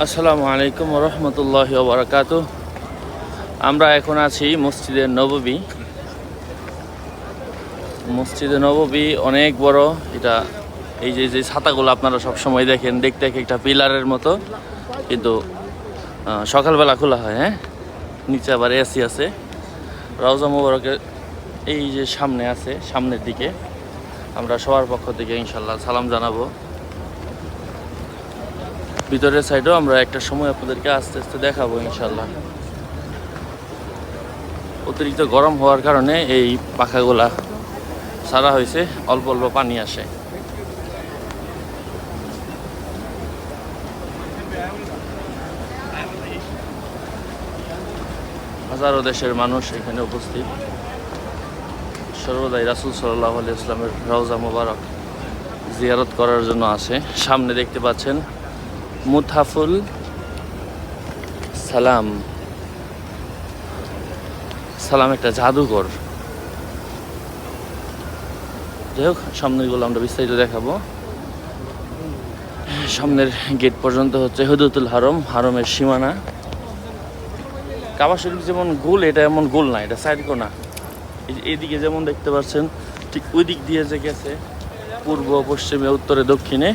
আসসালামু আলাইকুম রহমতুল্লাহ বারাকাত। আমরা এখন আছি মসজিদের নববী। মসজিদে নববী অনেক বড়, এটা এই যে যে ছাতাগুলো আপনারা সব সময় দেখেন, দেখতে এক একটা পিলারের মতো। কিন্তু সকালবেলা খোলা হয় হ্যাঁ? নিচে আবার এসি আছে। রওজা মোবারকের এই যে সামনে আছে, সামনের দিকে। আমরা সবার পক্ষ থেকে ইনশাল্লাহ সালাম জানাব। ভিতরের সাইডেও আমরা একটা সময় আপনাদেরকে আস্তে আস্তে দেখাবো ইনশাল্লাহ অতিরিক্ত গরম হওয়ার কারণে এই পাখাগুলা সারা হয়েছে, অল্প অল্প পানি আসে। হাজারো দেশের মানুষ এখানে উপস্থিত। সর্বদাই রাসুল সাল্লাহ আলি ইসলামের রওজা মোবারক জিয়ারত করার জন্য আসে। সামনে দেখতে পাচ্ছেন মুথাফুল সালাম। সালাম একটা জাদুঘর। যাই হোক, সামনের সামনেগুলো আমরা বিস্তারিত দেখাবো। সামনের গেট পর্যন্ত হচ্ছে হুদুতুল হারম, হারমের সীমানা। কাবা শরীফ যেমন গোল, এটা এমন গোল না, এটা সাইড কোনা এইদিকে যেমন দেখতে পাচ্ছেন, ঠিক ওই দিক দিয়ে যে গেছে, পূর্ব, পশ্চিমে, উত্তরে, দক্ষিণে।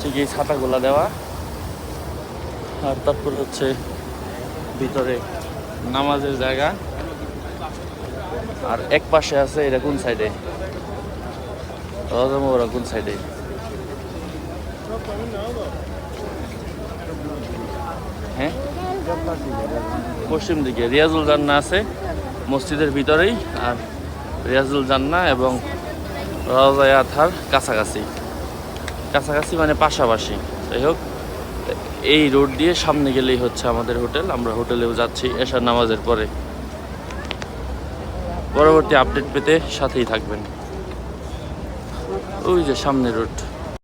ঠিক এই ছাতাগুলা দেওয়া। আর তারপর হচ্ছে ভিতরে নামাজের জায়গা। আর এক পাশে আছে এটা কোন সাইডে? ওরা কোন সাইডে। হ্যাঁ? পশ্চিম দিকে রিয়াজুল জান্না আছে, মসজিদের ভিতরেই। আর রিয়াজুল জান্না এবং রাজায় আথার কাছাকাছি। কাছাকাছি মানে পাশাপাশি। যাই হোক, এই রোড দিয়ে সামনে গেলেই হচ্ছে আমাদের হোটেল। আমরা হোটেলেও যাচ্ছি এসার নামাজের পরে। পরবর্তী আপডেট পেতে সাথেই থাকবেন। ওই যে সামনে রোড।